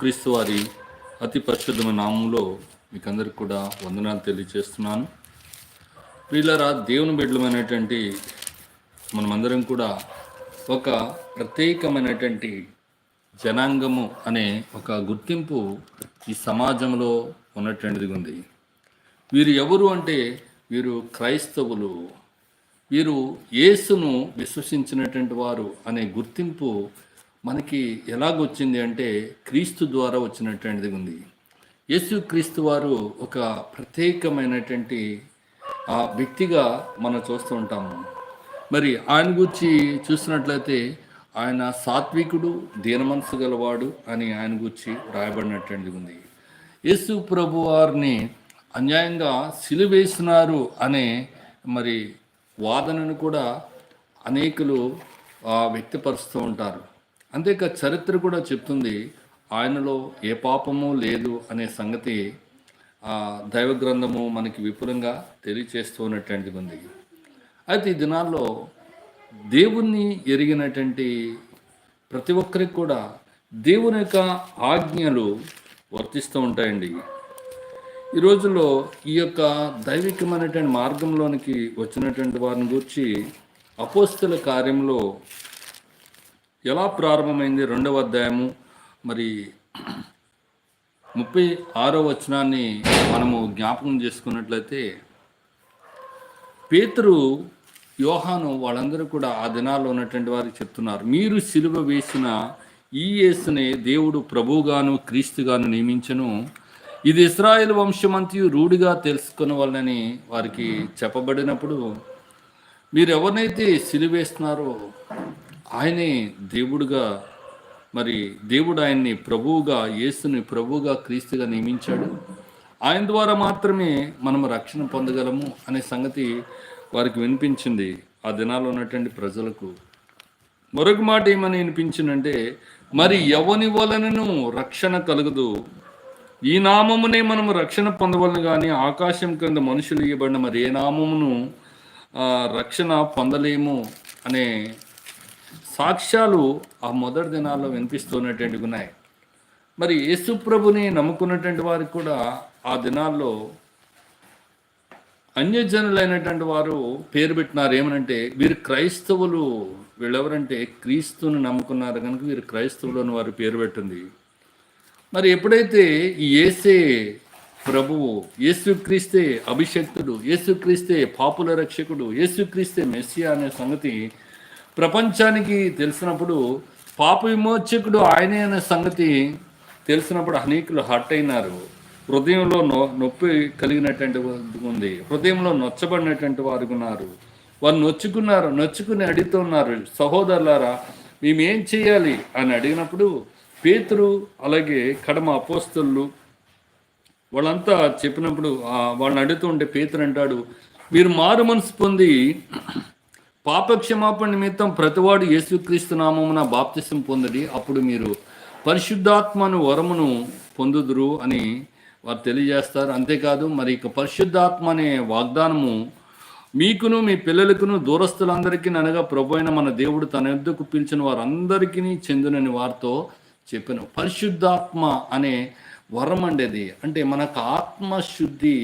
క్రీస్తు వారి అతి పరిశుద్ధమైన నామంలో మీకు అందరికి కూడా వందనాలు తెలియజేస్తున్నాను. ప్రియులరా దేవుని బిడ్డలమైనటువంటి మనమందరం కూడా ఒక ప్రత్యేకమైనటువంటి జనాంగము అనే ఒక గుర్తింపు ఈ సమాజంలో ఉన్నటువంటిది ఉంది. వీరు ఎవరు అంటే వీరు క్రైస్తవులు. వీరు యేసును విశ్వసించినటువంటి వారు అనే గుర్తింపు మనకి ఎలాగొచ్చింది అంటే క్రీస్తు ద్వారా వచ్చినటువంటిది ఉంది. యేసు క్రీస్తు వారు ఒక ప్రత్యేకమైనటువంటి ఆ వ్యక్తిగా మనం చూస్తూ ఉంటాము. మరి ఆయన గురించి చూసినట్లయితే ఆయన సాత్వికుడు దీనమనసు గలవాడు అని ఆయన గురించి రాయబడినటువంటిది ఉంది. యేసు ప్రభు వారిని అన్యాయంగా సిలువేసినారు అనే మరి వాదనను కూడా అనేకులు వ్యక్తపరుస్తూ ఉంటారు. అంతేకా చరిత్ర కూడా చెప్తుంది ఆయనలో ఏ పాపము లేదు అనే సంగతి ఆ, దైవ గ్రంథము మనకి విపులంగా తెలియచేస్తున్నటువంటిది ఉంది. అయితే ఈ దినాల్లో దేవుణ్ణి ఎరిగినటువంటి ప్రతి ఒక్కరికి కూడా దేవుని యొక్క ఆజ్ఞలు వర్తిస్తూ ఉంటాయండి. ఈ రోజుల్లో ఈ యొక్క దైవికమైనటువంటి మార్గంలోనికి వచ్చినటువంటి వారిని గురించి అపోస్తుల కార్యంలో ఎలా ప్రారంభమైంది రెండవ అధ్యాయము? మరి ముప్పై ఆరో వచనాన్ని మనము జ్ఞాపకం చేసుకున్నట్లయితే పేతురు యోహాను వాళ్ళందరూ కూడా ఆ దినాల్లో ఉన్నటువంటి వారికి చెప్తున్నారు మీరు సిలువ వేసిన ఈ యేసునే దేవుడు ప్రభువుగాను క్రీస్తుగాను నియమించను. ఇది ఇస్రాయేల్ వంశమంతయు రూఢిగా తెలుసుకున్న వాళ్ళని వారికి చెప్పబడినప్పుడు మీరు ఎవరినైతే సిలువేస్తున్నారో ఆయనే దేవుడుగా మరి దేవుడు ఆయన్ని ప్రభువుగా యేసుని ప్రభువుగా క్రీస్తుగా నియమించాడు. ఆయన ద్వారా మాత్రమే మనం రక్షణ పొందగలము అనే సంగతి వారికి వినిపించింది ఆ దినాల్లో ఉన్నటువంటి ప్రజలకు. మరొక మాట ఏమని వినిపించిందంటే మరి ఎవని వలనను రక్షణ కలగదు? ఈ నామమునే మనము రక్షణ పొందవలను కానీ ఆకాశం క్రింద మనుషులు ఇవ్వబడిన మరి ఏ నామమును రక్షణ పొందలేము అనే సాక్ష్యాలు ఆ మొదటి దినాల్లో వినిపిస్తున్నటువంటి ఉన్నాయి. మరి యేసు ప్రభుని నమ్ముకున్నటువంటి వారికి కూడా ఆ దినాల్లో అన్యజనులైనటువంటి వారు పేరు పెట్టినారు. ఏమనంటే వీరు క్రైస్తవులు వీళ్ళెవరంటే క్రీస్తుని నమ్ముకున్నారు కనుక వీరు క్రైస్తవులు అని వారు పేరు పెట్టింది. మరి ఎప్పుడైతే ఈ ప్రభువు యేసుక్రీస్తే అభిషక్తుడు యేసుక్రీస్తే పాపుల రక్షకుడు యేసుక్రీస్తే మెస్సియా అనే సంగతి ప్రపంచానికి తెలిసినప్పుడు పాప విమోచకుడు ఆయనే అనే సంగతి తెలిసినప్పుడు అనేకులు హర్ట్ అయినారు. హృదయంలో నొ నొప్పి కలిగినటువంటి ఉంది. హృదయంలో నొచ్చబడినటువంటి వారు ఉన్నారు. వారు నొచ్చుకున్నారు నొచ్చుకుని అడుగుతున్నారు సహోదరులారా మేము ఏం చేయాలి? అని అడిగినప్పుడు పేతురు అలాగే కడమ అపోస్తులు వాళ్ళంతా చెప్పినప్పుడు వాళ్ళని అడుగుతుంటే పేతురు అంటాడు మీరు మారు మనసు పొంది పాపక్షమాపణ నిమిత్తం ప్రతివాడు యేసుక్రీస్తు నామమున బాప్తిసం పొందడి అప్పుడు మీరు పరిశుద్ధాత్మను వరమును పొందుదురు అని వారు తెలియజేస్తారు. అంతేకాదు మరి ఇక పరిశుద్ధాత్మ అనే వాగ్దానము మీకును మీ పిల్లలకును దూరస్తులందరికీ అనగా ప్రభు అయిన మన దేవుడు తన యొద్దకు పిలిచిన వారందరికీ చెందునని వారితో చెప్పాను. పరిశుద్ధాత్మ అనే వరం అండేది అంటే మనకు ఆత్మశుద్ధి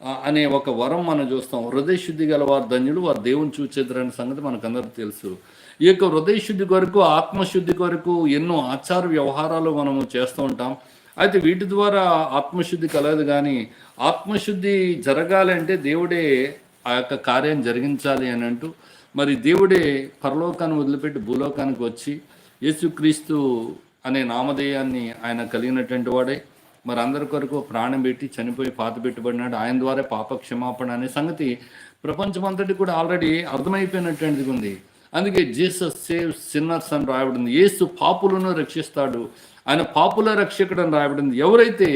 అనే ఒక వరం మనం చూస్తాం. హృదయ శుద్ధి గల వారు ధన్యులు వారు దేవుని చూచేద్దరనే సంగతి మనకు అందరికీ తెలుసు. ఈ యొక్క హృదయ శుద్ధి కొరకు ఆత్మశుద్ధి కొరకు ఎన్నో ఆచార వ్యవహారాలు మనము చేస్తూ ఉంటాం. అయితే వీటి ద్వారా ఆత్మశుద్ధి కలగదు కానీ ఆత్మశుద్ధి జరగాలి అంటే దేవుడే ఆ యొక్క కార్యం జరిగించాలి అని అంటూ మరి దేవుడే పరలోకాన్ని వదిలిపెట్టి భూలోకానికి వచ్చి యేసుక్రీస్తు అనే నామధేయాన్ని ఆయన కలిగినటువంటి వాడే. మరి అందరి కొరకు ప్రాణం పెట్టి చనిపోయి పాత పెట్టుబడినాడు. ఆయన ద్వారా పాప క్షమాపణ అనే సంగతి ప్రపంచమంతటి కూడా ఆల్రెడీ అర్థమైపోయినటువంటిది ఉంది. అందుకే జీసస్ సేవ్ సిన్నర్స్ అని రాయబడింది. యేసు పాపులను రక్షిస్తాడు. ఆయన పాపుల రక్షకుడు అని రాయబడింది. ఎవరైతే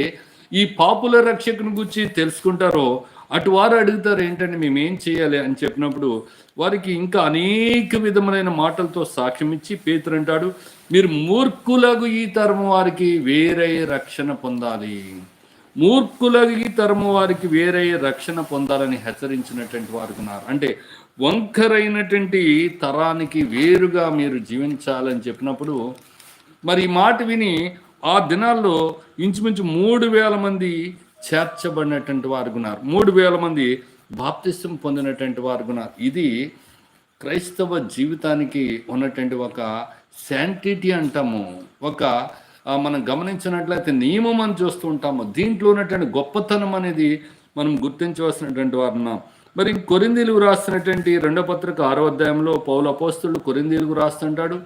ఈ పాపుల రక్షకుని గురించి తెలుసుకుంటారో అటు వారు అడుగుతారు ఏంటంటే మేము ఏం చేయాలి? అని చెప్పినప్పుడు వారికి ఇంకా అనేక విధములైన మాటలతో సాక్ష్యం ఇచ్చి పేతురు అంటాడు మీరు మూర్ఖులకు ఈ తరము వారికి వేరే రక్షణ పొందాలి. మూర్ఖులకు ఈ తరము వారికి వేరే రక్షణ పొందాలని హెచ్చరించినటువంటి వారు ఉన్నారు. అంటే వంకరైనటువంటి తరానికి వేరుగా మీరు జీవించాలని చెప్పినప్పుడు మరి ఈ మాట విని ఆ దినాల్లో ఇంచుమించు మూడు వేల మంది చేర్చబడినటువంటి వారు ఉన్నారు. మూడు వేల మంది బాప్తిష్టం పొందినటువంటి వారు ఉన్నారు. ఇది క్రైస్తవ జీవితానికి ఉన్నటువంటి ఒక శాంటిటీ అంటాము. ఒక మనం గమనించినట్లయితే నియమం అని చూస్తూ ఉంటాము. దీంట్లో ఉన్నటువంటి గొప్పతనం అనేది మనం గుర్తించవలసినటువంటి వారు ఉన్నాం మరి కొరిందీలు రాస్తున్నటువంటి రెండో పత్రిక ఆరో అధ్యాయంలో పౌల అపోస్తులు కొరిందీలకు రాస్తుంటాడు?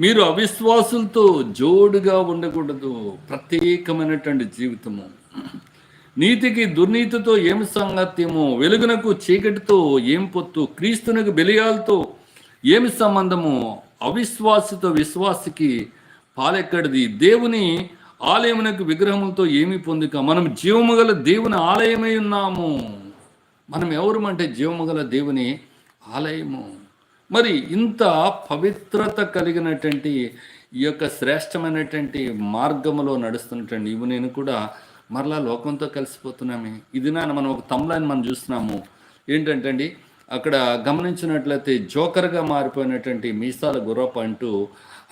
మీరు అవిశ్వాసులతో జోడుగా ఉండకూడదు. ప్రత్యేకమైనటువంటి జీవితము. నీతికి దుర్నీతితో ఏం సంగత్యము? వెలుగునకు చీకటితో ఏం పొత్తు? క్రీస్తునకు బెలియాలతో ఏమి సంబంధము? అవిశ్వాసితో విశ్వాసికి పాలెక్కడిది. దేవుని ఆలయమునకు విగ్రహములతో ఏమి పొందుక? మనం జీవము గల దేవుని ఆలయమై ఉన్నాము. మనం ఎవరమంటే జీవము గల దేవుని ఆలయము? మరి ఇంత పవిత్రత కలిగినటువంటి ఈ యొక్క శ్రేష్టమైనటువంటి మార్గములో నడుస్తున్నటువంటి ఇవి నేను కూడా మరలా లోకంతో కలిసిపోతున్నామే. ఇది నా మనం ఒక తమ్లాన్ని మనం చూస్తున్నాము. ఏంటంటే అండి అక్కడ గమనించినట్లయితే జోకర్గా మారిపోయినటువంటి మీసాల గుర్రప్ప అంటూ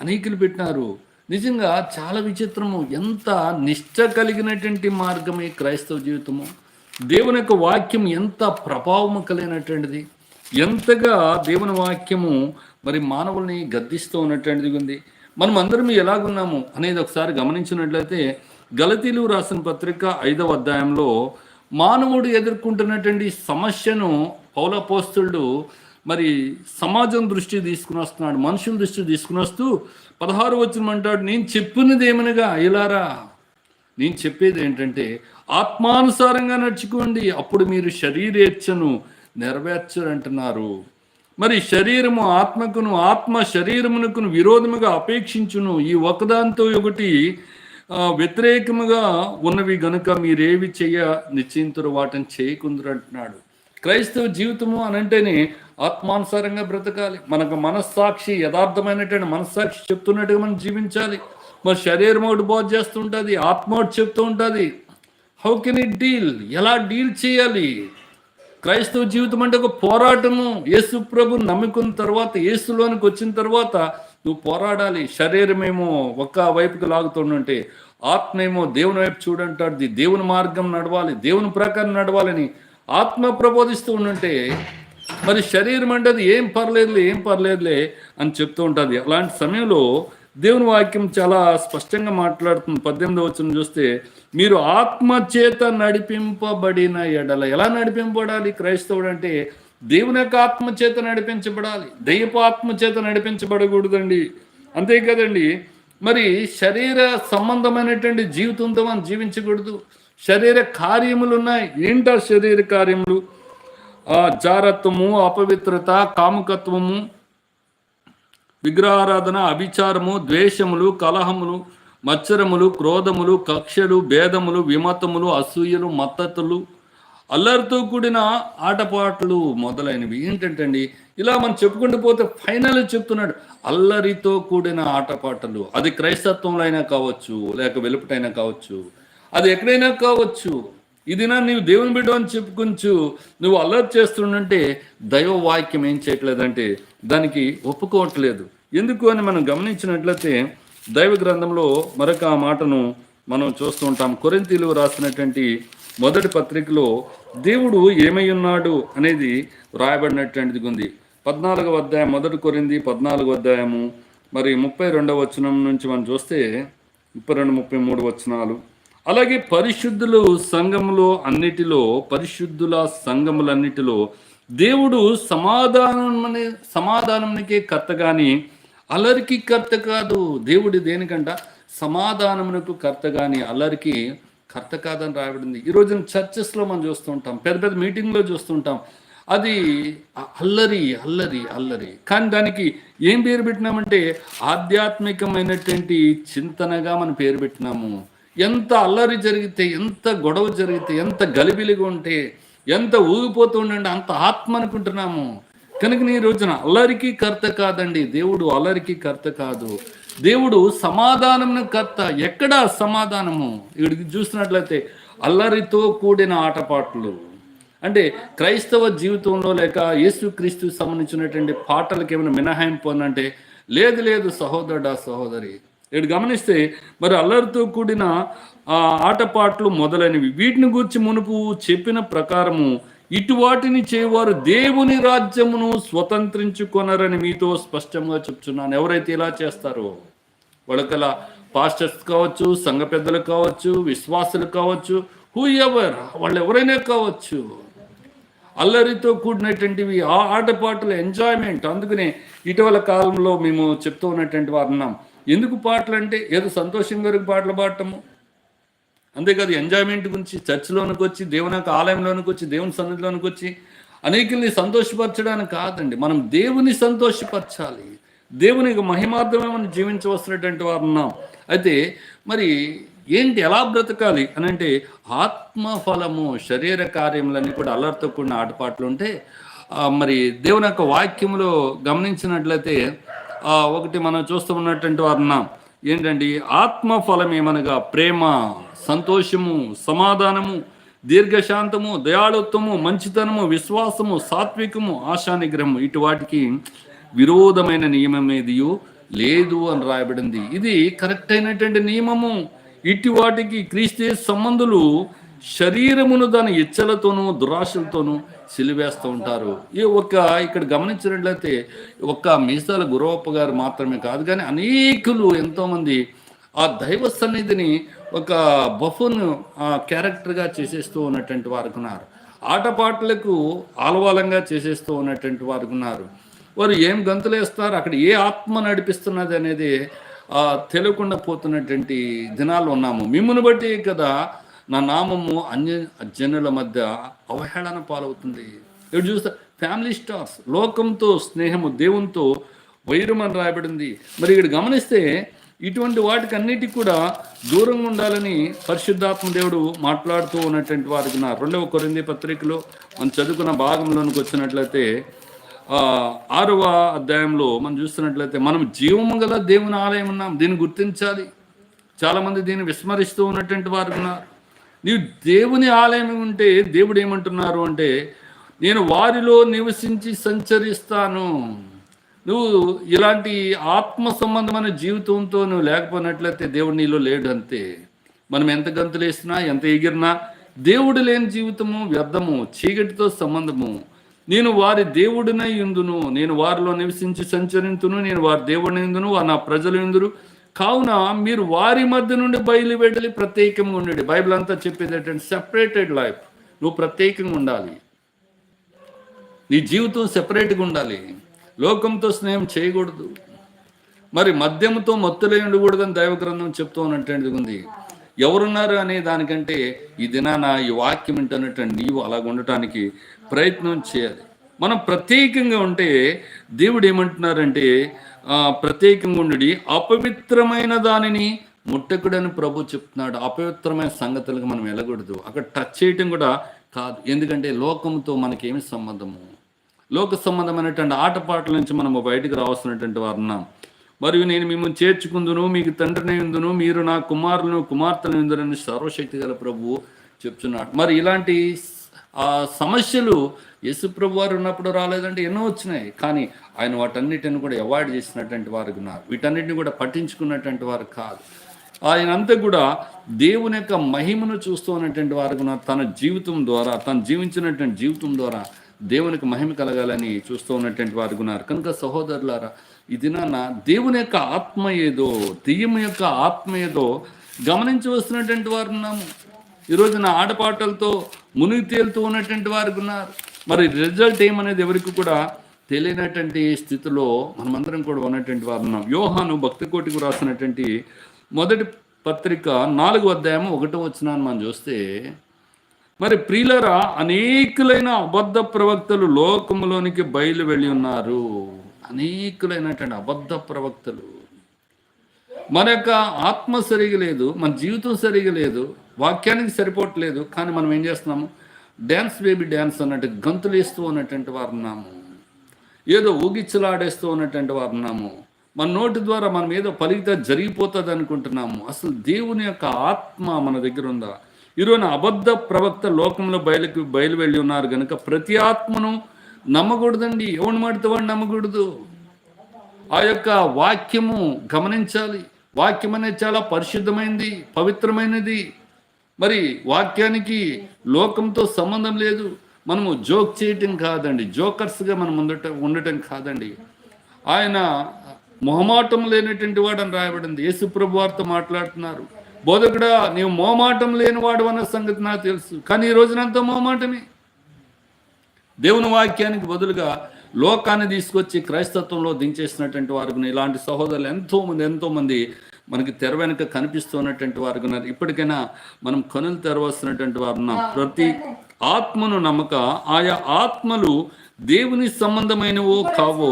అనేకులు పెట్టినారు. నిజంగా చాలా విచిత్రము. ఎంత నిష్ట కలిగినటువంటి మార్గమే క్రైస్తవ జీవితము. దేవుని యొక్క వాక్యం ఎంత ప్రభావము కలిగినటువంటిది. ఎంతగా దేవుని వాక్యము మరి మానవుల్ని గద్దిస్తూ ఉన్నటువంటిది ఉంది. మనం అందరం ఎలాగున్నాము అనేది ఒకసారి గమనించినట్లయితే గలతీలు రాసిన పత్రిక ఐదవ అధ్యాయంలో మానవుడు ఎదుర్కొంటున్నటువంటి సమస్యను పౌలపోస్తుడు మరి సమాజం దృష్టి తీసుకుని వస్తున్నాడు మనుషుల దృష్టి తీసుకుని వస్తూ పదహారు వచ్చిన అంటాడు నేను చెప్పినది ఏమనగా? ఇలారా నేను చెప్పేది ఏంటంటే ఆత్మానుసారంగా నడుచుకోండి అప్పుడు మీరు శరీరేచ్ఛను నెరవేర్చరంటున్నారు. మరి శరీరము ఆత్మకును ఆత్మ శరీరమునకును విరోధముగా అపేక్షించును. ఈ ఒకదాంతో ఒకటి వ్యతిరేకముగా ఉన్నవి గనుక మీరేవి చెయ్య నిశ్చయింతురు వాటిని చేయకుందరు అంటున్నాడు. క్రైస్తవ జీవితము అని అంటేనే ఆత్మానుసారంగా బ్రతకాలి. మనకు మనస్సాక్షి యథార్థమైనటువంటి మనస్సాక్షి చెప్తున్నట్టుగా మనం జీవించాలి. మన శరీరం ఒకటి బోధ చేస్తుంటుంది ఆత్మ ఒకటి చెప్తూ ఉంటుంది. హౌ కెన్ ఇట్ డీల్ ఎలా డీల్ చేయాలి? క్రైస్తవ జీవితం అంటే ఒక పోరాటము. యేసు ప్రభు నమ్ముకున్న తర్వాత యేసులోనికి వచ్చిన తర్వాత నువ్వు పోరాడాలి. శరీరమేమో ఒక్క వైపుకి లాగుతుండుంటే ఆత్మేమో దేవుని వైపు చూడంటాడు. దేవుని మార్గం నడవాలి దేవుని ప్రకారం నడవాలని ఆత్మ ప్రబోధిస్తూ ఉండుంటే మరి శరీరం అంటే అది ఏం పర్లేదులే ఏం పర్లేదులే అని చెప్తూ ఉంటుంది. అలాంటి సమయంలో దేవుని వాక్యం చాలా స్పష్టంగా మాట్లాడుతుంది. పద్దెనిమిది వచ్చిన చూస్తే మీరు ఆత్మ చేత నడిపింపబడిన ఎడల. ఎలా నడిపింపబడాలి? క్రైస్తవుడు అంటే దేవుని యొక్క ఆత్మ చేత నడిపించబడాలి. దైవపు ఆత్మ చేత నడిపించబడకూడదండి. అంతే కదండి. మరి శరీర సంబంధమైనటువంటి జీవితంతో మనం జీవించకూడదు. శరీర కార్యములు ఉన్నాయి ఏంటా శరీర కార్యములు? ఆ జారత్వము అపవిత్రత కాముకత్వము విగ్రహారాధన అభిచారము ద్వేషములు కలహములు మత్సరములు క్రోధములు కక్షలు భేదములు విమతములు అసూయలు మత్తతులు అల్లరితో కూడిన ఆటపాటలు మొదలైనవి. ఏంటంటే అండి ఇలా మనం చెప్పుకుంటూ పోతే ఫైనల్ చెప్తున్నాడు అల్లరితో కూడిన ఆటపాటలు. అది క్రైస్తత్వంలో అయినా కావచ్చు లేక వెలుపటైనా కావచ్చు. అది ఎక్కడైనా కావచ్చు. ఇది నా నీవు దేవుని బిడ్డ అని చెప్పుకొంచు నువ్వు అల్లరి చేస్తుండంటే దైవ వాక్యం ఏం చేయట్లేదంటే దానికి ఒప్పుకోవట్లేదు. ఎందుకు అని మనం గమనించినట్లయితే దైవ గ్రంథంలో మరొక మాటను మనం చూస్తూ ఉంటాం. కొరింతీలు రాసినటువంటి మొదటి పత్రికలో దేవుడు ఏమై ఉన్నాడు అనేది వ్రాయబడినటువంటిది ఉంది. పద్నాలుగవ అధ్యాయం మొదటి కొరింది పద్నాలుగు అధ్యాయము మరి ముప్పై రెండవ వచనం నుంచి మనం చూస్తే ముప్పై రెండు ముప్పై మూడు వచనాలు. అలాగే పరిశుద్ధులు సంఘములో అన్నిటిలో పరిశుద్ధుల సంఘములన్నిటిలో దేవుడు సమాధానం అనే సమాధానమునికే కర్త కానీ అల్లరికి కర్త కాదు. దేవుడు దేనికంట? సమాధానమునకు కర్త కానీ అల్లరికి కర్త కాదని రాబడింది ఈ రోజున చర్చెస్లో మనం చూస్తుంటాం పెద్ద పెద్ద మీటింగ్లో చూస్తుంటాం అది అల్లరి అల్లరి అల్లరి. కానీ దానికి ఏం పేరు పెట్టినామంటే ఆధ్యాత్మికమైనటువంటి చింతనగా మనం పేరు పెట్టినాము. ఎంత అల్లరి జరిగితే ఎంత గొడవ జరిగితే ఎంత గలిబిలిగా ఉంటే ఎంత ఊగిపోతూ ఉండండి అంత ఆత్మ అనుకుంటున్నాము. కనుక నీ రోజున అల్లరికి కర్త కాదండి. దేవుడు అల్లరికి కర్త కాదు. దేవుడు సమాధానం కర్త. ఎక్కడ సమాధానము? ఇక్కడికి చూసినట్లయితే అల్లరితో కూడిన ఆటపాటలు. అంటే క్రైస్తవ జీవితంలో లేక యేసుక్రీస్తు సంబంధించినటువంటి పాటలకు ఏమైనా మినహాయింపు అంటే లేదు లేదు సహోదరుడా సహోదరి. ఇక్కడ గమనిస్తే మరి అల్లరితో కూడిన ఆటపాట్లు మొదలైనవి. వీటిని గురించి మునుపు చెప్పిన ప్రకారము ఇటు వాటిని చేయవారు దేవుని రాజ్యమును స్వతంత్రించుకొనరని మీతో స్పష్టంగా చెప్తున్నాను. ఎవరైతే ఇలా చేస్తారో వాళ్ళకలా పాస్టర్స్ కావచ్చు సంఘ పెద్దలు కావచ్చు విశ్వాసులు కావచ్చు హూ ఎవర్ వాళ్ళు ఎవరైనా కావచ్చు అల్లరితో కూడినటువంటివి ఆ ఆటపాటల ఎంజాయ్మెంట్ అందుకనే ఇటీవల కాలంలో మేము చెప్తూ ఉన్నటువంటి వారు ఉన్నాం. ఎందుకు పాటలు అంటే ఏదో సంతోషం వరకు పాటలు పాడటము. అంతేకాదు ఎంజాయ్మెంట్ గురించి చర్చిలోనికి వచ్చి దేవుని యొక్క ఆలయంలోనికి వచ్చి దేవుని సన్నిధిలోనికి వచ్చి అనేకుల్ని సంతోషపరచడానికి కాదండి. మనం దేవుని సంతోషపరచాలి. దేవునికి మహిమార్థమే జీవించవలసినటువంటి వారు ఉన్నాం. అయితే మరి ఏంటి ఎలా బ్రతకాలి అని అంటే ఆత్మఫలము శరీర కార్యములన్నీ కూడా అల్లరితో ఆటపాట్లు ఉంటే మరి దేవుని యొక్క వాక్యములో గమనించినట్లయితే ఒకటి మనం చూస్తూ ఉన్నటువంటి వారు ఉన్నాం. ఏంటండి ఆత్మఫలం ఏమనగా ప్రేమ సంతోషము సమాధానము దీర్ఘశాంతము దయాళుత్వము మంచితనము విశ్వాసము సాత్వికము ఆశానిగ్రహము. ఇటు వాటికి విరోధమైన నియమం ఏదియో లేదు అని రాయబడింది. ఇది కరెక్ట్ అయినటువంటి నియమము. ఇటు వాటికి క్రీస్తే సంబంధులు శరీరమును దాని ఇచ్చలతోనూ దురాశలతోనూ సిలివేస్తూ ఉంటారు. ఈ ఒక్క ఇక్కడ గమనించినట్లయితే ఒక్క మీసాల గురవప్ప గారు మాత్రమే కాదు కానీ అనేకులు ఎంతోమంది ఆ దైవ సన్నిధిని ఒక బఫున్ క్యారెక్టర్గా చేసేస్తూ ఉన్నటువంటి వారు ఉన్నారు. ఆటపాటలకు ఆలవాలంగా చేసేస్తూ ఉన్నటువంటి వారు ఉన్నారు. వారు ఏం గంతులేస్తారు అక్కడ ఏ ఆత్మ నడిపిస్తున్నది అనేది తెలియకుండా పోతున్నటువంటి దినాలు ఉన్నాము. మిమ్మల్ని బట్టి కదా నా నామము అన్య జనుల మధ్య అవహేళన పాలవుతుంది. ఇక్కడ చూస్తే ఫ్యామిలీ స్టార్స్ లోకంతో స్నేహము దేవునితో వైరమని రాయబడింది. మరి ఇక్కడ గమనిస్తే ఇటువంటి వాటికి అన్నిటికీ కూడా దూరంగా ఉండాలని పరిశుద్ధాత్మ దేవుడు మాట్లాడుతూ ఉన్నటువంటి వారికి నా రెండవ కొరింది పత్రికలో మనం చదువుకున్న భాగంలోనికి వచ్చినట్లయితే ఆరవ అధ్యాయంలో మనం చూస్తున్నట్లయితే మనం జీవము గల దేవుని ఆలయం ఉన్నాం. దీన్ని గుర్తించాలి. చాలామంది దీన్ని విస్మరిస్తూ ఉన్నటువంటి వారు ఉన్నారు. నీవు దేవుని ఆలయం ఉంటే దేవుడు ఏమంటున్నారు అంటే నేను వారిలో నివసించి సంచరిస్తాను. నువ్వు ఇలాంటి ఆత్మ సంబంధమైన జీవితంతో నువ్వు లేకపోయినట్లయితే దేవుడు నీలో లేడు అంతే. మనం ఎంత గంతులేసినా ఎంత ఎగిరినా దేవుడు లేని జీవితము వ్యర్థము చీకటితో సంబంధము నేను వారి దేవుడినై ఇందును నేను వారిలో నివసించి సంచరింతును. నేను వారి దేవుడిని ఇందును వారు నా ప్రజలు ఇందురు కావున మీరు వారి మధ్య నుండి బయలు వెళ్ళి ప్రత్యేకంగా ఉండండి. బైబిల్ అంతా చెప్పేది ఏంటంటే సెపరేటెడ్ లైఫ్ నువ్వు ప్రత్యేకంగా ఉండాలి. నీ జీవితం సెపరేట్గా ఉండాలి. లోకంతో స్నేహం చేయకూడదు. మరి మద్యముతో మత్తులై ఉండకూడదని దైవ గ్రంథం చెప్తూ ఉన్నట్టు ఉంది. ఎవరున్నారు అనే దానికంటే ఈ దినాన ఈ వాక్యం ఏంటన్నట్టు నీవు అలాగ ఉండటానికి ప్రయత్నం చేయాలి. మనం ప్రత్యేకంగా ఉంటే దేవుడు ఏమంటున్నారంటే ప్రత్యేకంగా ఉండి అపవిత్రమైన దానిని ముట్టకుడని ప్రభు చెప్తున్నాడు. అపవిత్రమైన సంగతులకు మనం వెళ్ళకూడదు. అక్కడ టచ్ చేయటం కూడా కాదు. ఎందుకంటే లోకంతో మనకేమి సంబంధము? లోక సంబంధమైనటువంటి ఆటపాటల నుంచి మనము బయటకు రావాల్సినటువంటి వారు ఉన్నాం. మరియు నేను మిమ్మల్ని చేర్చుకుందును మీకు తండ్రిని ఉందును మీరు నా కుమారులను కుమార్తెను ఎందునని సర్వశక్తి గల ప్రభువు చెప్తున్నాడు. మరి ఇలాంటి ఆ సమస్యలు యేసుప్రభు వారు ఉన్నప్పుడు రాలేదంటే ఎన్నో వచ్చినాయి. కానీ ఆయన వాటన్నిటిని కూడా అవాయిడ్ చేసినటువంటి వారు ఉన్నారు. వీటన్నిటిని కూడా పట్టించుకున్నటువంటి వారు కాదు. ఆయన అంతా కూడా దేవుని యొక్క మహిమను చూస్తూ ఉన్నటువంటి వారు ఉన్నారు. తన జీవితం ద్వారా తను జీవించినటువంటి జీవితం ద్వారా దేవునికి మహిమ కలగాలని చూస్తూ ఉన్నటువంటి వారు ఉన్నారు. కనుక సహోదరులారా ఈ దినాన దేవుని యొక్క ఆత్మ ఏదో దెయ్యం యొక్క ఆత్మ ఏదో వస్తున్నటువంటి వారు ఉన్నాము. ఈరోజు నా ఆడపాటలతో మునిగి తేలుతూ ఉన్నటువంటి వారు ఉన్నారు. మరి రిజల్ట్ ఏమనేది ఎవరికి కూడా తెలియనటువంటి స్థితిలో మనమందరం కూడా ఉన్నటువంటి వారు ఉన్నాం. యోహాను భక్తి కోటికి రాసినటువంటి మొదటి పత్రిక నాలుగు అధ్యాయం ఒకటో వచ్చినాన్ని మనం చూస్తే మరి ప్రియులరా అనేకులైన అబద్ధ ప్రవక్తలు లోకములోనికి బయలు వెళ్ళి ఉన్నారు. అనేకులైనటువంటి అబద్ధ ప్రవక్తలు. మన యొక్క ఆత్మ సరిగా లేదు మన జీవితం సరిగా లేదు వాక్యానికి సరిపోవట్లేదు కానీ మనం ఏం చేస్తున్నాము? డ్యాన్స్ బేబీ డ్యాన్స్ అన్నట్టు గంతులు వేస్తూ ఉన్నటువంటి వారు ఉన్నాము ఏదో ఊగిచ్చలాడేస్తూ ఉన్నటువంటి వారు ఉన్నాము మన నోటి ద్వారా మనం ఏదో ఫలితం జరిగిపోతుంది అనుకుంటున్నాము. అసలు దేవుని యొక్క ఆత్మ మన దగ్గర ఉందా? ఈరోజు అబద్ధ ప్రవక్త లోకంలో బయలుకి బయలు వెళ్ళి ఉన్నారు కనుక ప్రతి ఆత్మను నమ్మకూడదండి. ఎవడు మాడితే నమ్మకూడదు? ఆ యొక్క వాక్యము గమనించాలి. వాక్యం అనేది చాలా పరిశుద్ధమైనది పవిత్రమైనది. మరి వాక్యానికి లోకంతో సంబంధం లేదు. మనము జోక్ చేయటం కాదండి. జోకర్స్గా మనం ఉండటం ఉండటం కాదండి. ఆయన మొహమాటం లేనటువంటి వాడని రాయబడింది. యేసు ప్రభు వారితో మాట్లాడుతున్నారు. బోధకుడా నీవు మొహమాటం లేనివాడు అన్న సంగతి నాకు తెలుసు. కానీ ఈ రోజునంతా మొహమాటమే. దేవుని వాక్యానికి బదులుగా లోకాన్ని తీసుకొచ్చి క్రైస్తత్వంలో దించేసినటువంటి వారికి ఇలాంటి సహోదరులు ఎంతోమంది ఎంతోమంది మనకి తెర వెనుక కనిపిస్తున్నటువంటి వారు ఉన్నారు. ఇప్పటికైనా మనం కనులు తెరవస్తున్నటువంటి వారు ఉన్నాం. ప్రతి ఆత్మను నమ్మక ఆయా ఆత్మలు దేవుని సంబంధమైనవో కావో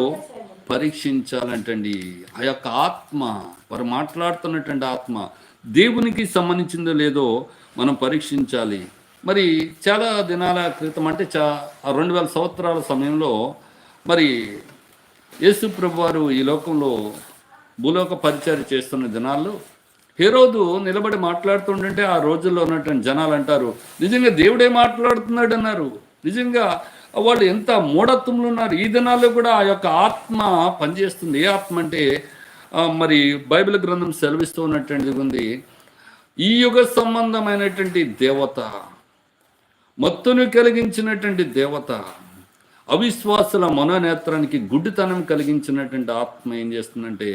పరీక్షించాలంటండి. ఆ యొక్క ఆత్మ వారు మాట్లాడుతున్నటువంటి ఆత్మ దేవునికి సంబంధించిందో లేదో మనం పరీక్షించాలి. మరి చాలా దినాల క్రితం అంటే చా రెండు వేల సంవత్సరాల సమయంలో మరి యేసు ప్రభు వారు ఈ లోకంలో భూలోక పరిచయం చేస్తున్న దినాల్లో హేరోదు నిలబడి మాట్లాడుతుంటే ఆ రోజుల్లో ఉన్నటువంటి జనాలు అంటారు నిజంగా దేవుడే మాట్లాడుతున్నాడు అన్నారు. నిజంగా వాళ్ళు ఎంత మూఢత్వంలో ఉన్నారు. ఈ దినాల్లో కూడా ఆ యొక్క ఆత్మ పనిచేస్తుంది. ఏ ఆత్మ అంటే మరి బైబిల్ గ్రంథం సెలవిస్తూ ఉన్నటువంటిది ఉంది ఈ యుగ సంబంధమైనటువంటి దేవత మత్తును కలిగించినటువంటి దేవత అవిశ్వాసుల మనోనేత్రానికి గుడ్డితనం కలిగించినటువంటి ఆత్మ ఏం చేస్తుందంటే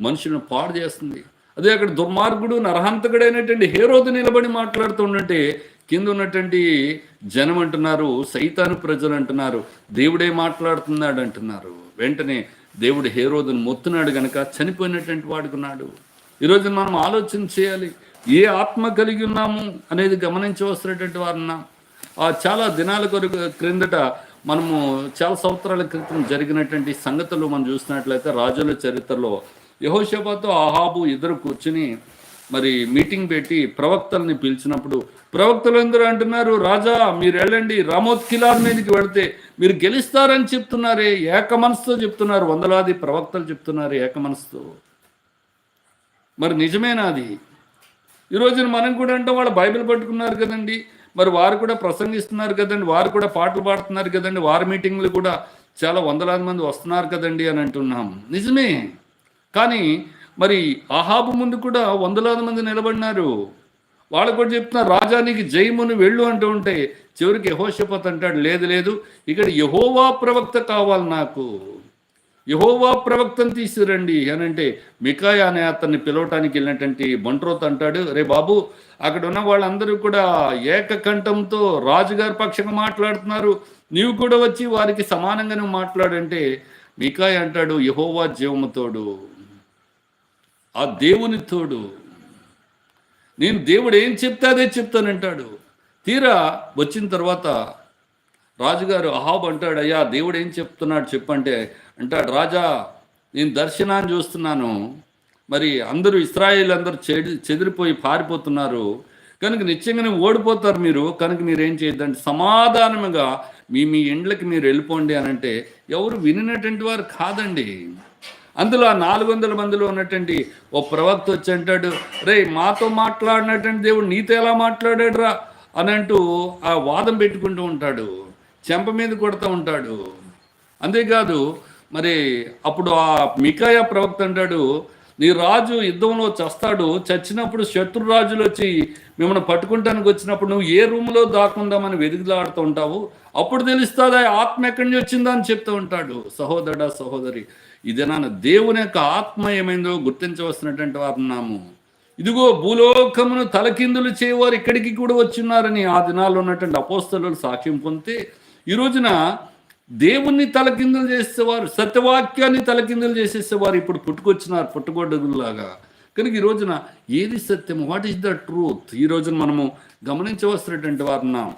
మనుషులను పాడు చేస్తుంది. అదే అక్కడ దుర్మార్గుడు నరహంతకుడైనటువంటి హేరోదు నిలబడి మాట్లాడుతుండంటే కింద ఉన్నటువంటి జనం అంటున్నారు సైతాను ప్రజలు అంటున్నారు దేవుడే మాట్లాడుతున్నాడు అంటున్నారు. వెంటనే దేవుడు హేరోదును మొత్తున్నాడు గనక చనిపోయినటువంటి వాడుకున్నాడు ఈరోజు మనం ఆలోచన చేయాలి ఏ ఆత్మ కలిగి ఉన్నాము అనేది గమనించవలసినటువంటి వారున్నాం. ఆ చాలా దినాల కొరకు క్రిందట మనము చాలా సంవత్సరాల క్రితం జరిగినటువంటి సంగతులు మనం చూసినట్లయితే రాజుల చరిత్రలో యహోషపాతో ఆహాబు ఇద్దరు కూర్చుని మరి మీటింగ్ పెట్టి ప్రవక్తల్ని పిలిచినప్పుడు ప్రవక్తలు అందరూ అంటున్నారు రాజా మీరు వెళ్ళండి రామోత్ కిలార్ మీదకి వెళితే మీరు గెలుస్తారని చెప్తున్నారే ఏక మనసుతో చెప్తున్నారు వందలాది ప్రవక్తలు చెప్తున్నారు ఏక మనసుతో మరి నిజమేనా అది? ఈ రోజున మనం కూడా అంటే వాళ్ళు బైబిల్ పట్టుకున్నారు కదండి. మరి వారు కూడా ప్రసంగిస్తున్నారు కదండి వారు కూడా పాటలు పాడుతున్నారు కదండి వారి మీటింగ్లు కూడా చాలా వందలాది మంది వస్తున్నారు కదండి అని అంటున్నాం. నిజమే? కానీ మరి అహాబు ముందు కూడా వందలాది మంది నిలబడినారు. వాళ్ళు కూడా చెప్తున్నా రాజానికి జయమును వెళ్ళు అంటూ ఉంటే చివరికి యహోషపత్ అంటాడు లేదు లేదు ఇక్కడ యహోవా ప్రవక్త కావాలి నాకు. యహోవా ప్రవక్తను తీసుకురండి అని అంటే మికాయ అనే అతన్ని పిలవటానికి వెళ్ళినటువంటి బంట్రోత్ అంటాడు రే బాబు అక్కడ ఉన్న వాళ్ళందరూ కూడా ఏకకంఠంతో రాజుగారి పక్షంగా మాట్లాడుతున్నారు. నీవు కూడా వచ్చి వారికి సమానంగానే మాట్లాడంటే మికాయ అంటాడు యహోవా జీవముతోడు. ఆ దేవుని తోడు. నేను దేవుడు ఏం చెప్తే అదే చెప్తానంటాడు తీరా వచ్చిన తర్వాత రాజుగారు అహాబ్ అంటాడు అయ్యా దేవుడు ఏం చెప్తున్నాడు చెప్పంటే అంటాడు రాజా నేను దర్శనాన్ని చూస్తున్నాను. మరి అందరూ ఇస్రాయేల్ అందరూ చెడి చెదిరిపోయి పారిపోతున్నారు. కనుక నిత్యంగానే ఓడిపోతారు మీరు. కనుక మీరేం ఏం చేయొద్దంటే సమాధానముగా మీ మీ ఇండ్లకి మీరు వెళ్ళిపోండి అని అంటే ఎవరు వినినటువంటి వారు కాదండి. అందులో ఆ నాలుగు వందల మందిలో ఉన్నటువంటి ఓ ప్రవక్త వచ్చి అంటాడు రే మాతో మాట్లాడినటువంటి దేవుడు నీతో ఎలా మాట్లాడాడు రా అని అంటూ ఆ వాదం పెట్టుకుంటూ ఉంటాడు చెంప మీద కొడుతూ ఉంటాడు. అంతేకాదు మరి అప్పుడు ఆ మికాయ ప్రవక్త అంటాడు నీ రాజు యుద్ధంలో చస్తాడు చచ్చినప్పుడు శత్రురాజులు వచ్చి మిమ్మల్ని పట్టుకుంటానికి వచ్చినప్పుడు నువ్వు ఏ రూమ్లో దాక్కుందామని వెతుకులాడుతూ ఉంటావు? అప్పుడు తెలుస్తుంది ఆ ఆత్మ ఎక్కడి నుంచి వచ్చిందా? అని చెప్తూ ఉంటాడు. సహోదరుడా సహోదరి ఇది నాన్న దేవుని యొక్క ఆత్మ ఏమైందో గుర్తించవలసినటువంటి వారు ఉన్నాము. ఇదిగో భూలోకమును తలకిందులు చేయవారు ఇక్కడికి కూడా వచ్చిన్నారని ఆ దినాల్లో ఉన్నటువంటి అపోస్తలు సాక్ష్యం పొందితే ఈ రోజున దేవుణ్ణి తలకిందులు చేసేవారు సత్యవాక్యాన్ని తలకిందులు చేసేసేవారు ఇప్పుడు పుట్టుకొచ్చినారు పుట్టుగొడ్డగులాగా కనుక ఈ రోజున ఏది సత్యం వాట్ ఈస్ ద ట్రూత్ ఈ రోజున మనము గమనించవలసినటువంటి వారు ఉన్నాం.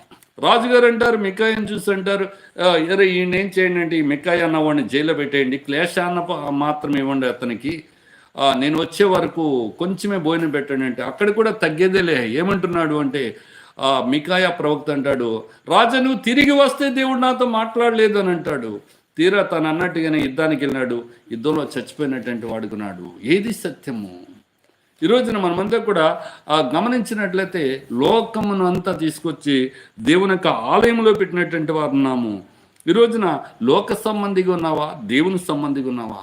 రాజుగారు అంటారు మిక్కాయని చూసి అంటారు "ఆ, ఎరే ఈయన ఏం చేయండి అంటే ఈ మిక్కాయ అన్నవాడిని జైల్లో పెట్టేయండి క్లేశ అన్న మాత్రం ఇవ్వండి అతనికి. నేను వచ్చే వరకు కొంచెమే భోజనం పెట్టండి అంటే అక్కడ కూడా తగ్గేదేలే ఏమంటున్నాడు అంటే ఆ మికాయ ప్రవక్త అంటాడు రాజా నువ్వు తిరిగి వస్తే దేవుడు నాతో మాట్లాడలేదు అని అంటాడు. తీరా తను అన్నట్టుగానే యుద్ధానికి వెళ్ళినాడు యుద్ధంలో చచ్చిపోయినటువంటి వాడుకున్నాడు. ఏది సత్యము? ఈ రోజున మనమంతా కూడా ఆ గమనించినట్లయితే లోకమును అంతా తీసుకొచ్చి దేవుని యొక్క ఆలయంలో పెట్టినటువంటి వారు ఉన్నాము. ఈ రోజున లోక సంబంధిగా ఉన్నావా? దేవుని సంబంధిగా ఉన్నావా?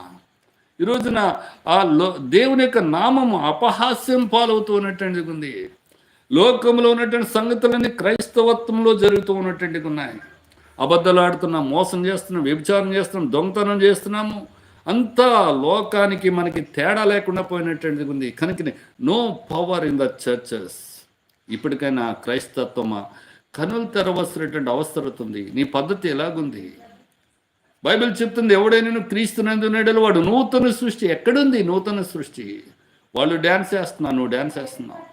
ఈ రోజున ఆ లో దేవుని యొక్క నామము అపహాస్యం పాలవుతూ ఉన్నటువంటిది ఉంది. లోకంలో ఉన్నటువంటి సంగతులన్నీ క్రైస్తవత్వంలో జరుగుతూ ఉన్నటువంటివి ఉన్నాయి. అబద్ధాలు ఆడుతున్నాం మోసం చేస్తున్నాం వ్యభిచారం చేస్తున్నాం దొంగతనం చేస్తున్నాము. అంతా లోకానికి మనకి తేడా లేకుండా పోయినటువంటిది ఉంది. కనుక no power in the churches ఇప్పటికైనా క్రైస్తత్వమా కనులు తెరవలసినటువంటి అవసరం ఉంది. నీ పద్ధతి ఎలాగుంది? బైబిల్ చెప్తుంది ఎవడైనా క్రీస్తునందునేడలు వాడు నూతన సృష్టి. ఎక్కడుంది నూతన సృష్టి? వాళ్ళు డ్యాన్స్ వేస్తున్నావు నువ్వు డ్యాన్స్ వేస్తున్నావు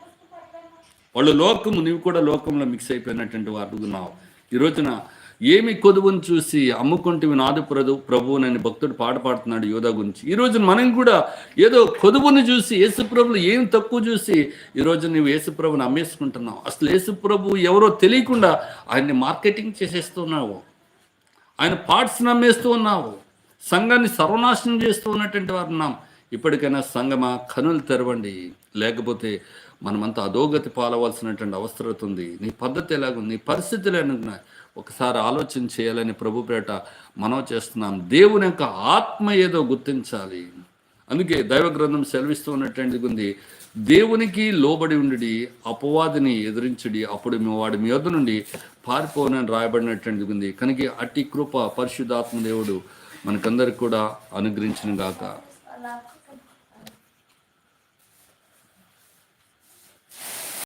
వాళ్ళు లోకము నీవు కూడా లోకంలో మిక్స్ అయిపోయినటువంటి వాడుగున్నావు ఈ రోజున ఏమి కొదువును చూసి అమ్ముకుంటే నాదు ప్రభు ప్రభువునని భక్తుడు పాట పాడుతున్నాడు యోధా గురించి. ఈ రోజు మనం కూడా ఏదో కొదువును చూసి యేసుప్రభులు ఏం తక్కువ చూసి ఈరోజు నువ్వు యేసుప్రభుని అమ్మేసుకుంటున్నావు అసలు యేసుప్రభు ఎవరో తెలియకుండా ఆయన్ని మార్కెటింగ్ చేసేస్తున్నావు ఆయన పార్ట్స్ని అమ్మేస్తూ ఉన్నావు. సంఘాన్ని సర్వనాశనం చేస్తూ ఉన్నటువంటి వారు ఉన్నాం. ఇప్పటికైనా సంగమా కనులు తెరవండి. లేకపోతే మనమంతా అధోగతి పాలవలసినటువంటి అవసరం ఉంది. నీ పద్ధతి ఎలాగుంది? నీ పరిస్థితులు ఎలాగున్నాయి? ఒకసారి ఆలోచన చేయాలని ప్రభుపేట మనం చేస్తున్నాం దేవుని యొక్క ఆత్మ ఏదో గుర్తించాలి. అందుకే దైవ గ్రంథం సెలవిస్తూ ఉన్నటువంటిది ఉంది దేవునికి లోబడి ఉండి అపవాదిని ఎదిరించుడి అప్పుడు వాడి మీ వద్ద నుండి పారిపోనని రాయబడినటువంటిది ఉంది కనుక అట్టి కృప పరిశుద్ధాత్మ దేవుడు మనకందరికి కూడా అనుగ్రహించిన గాక.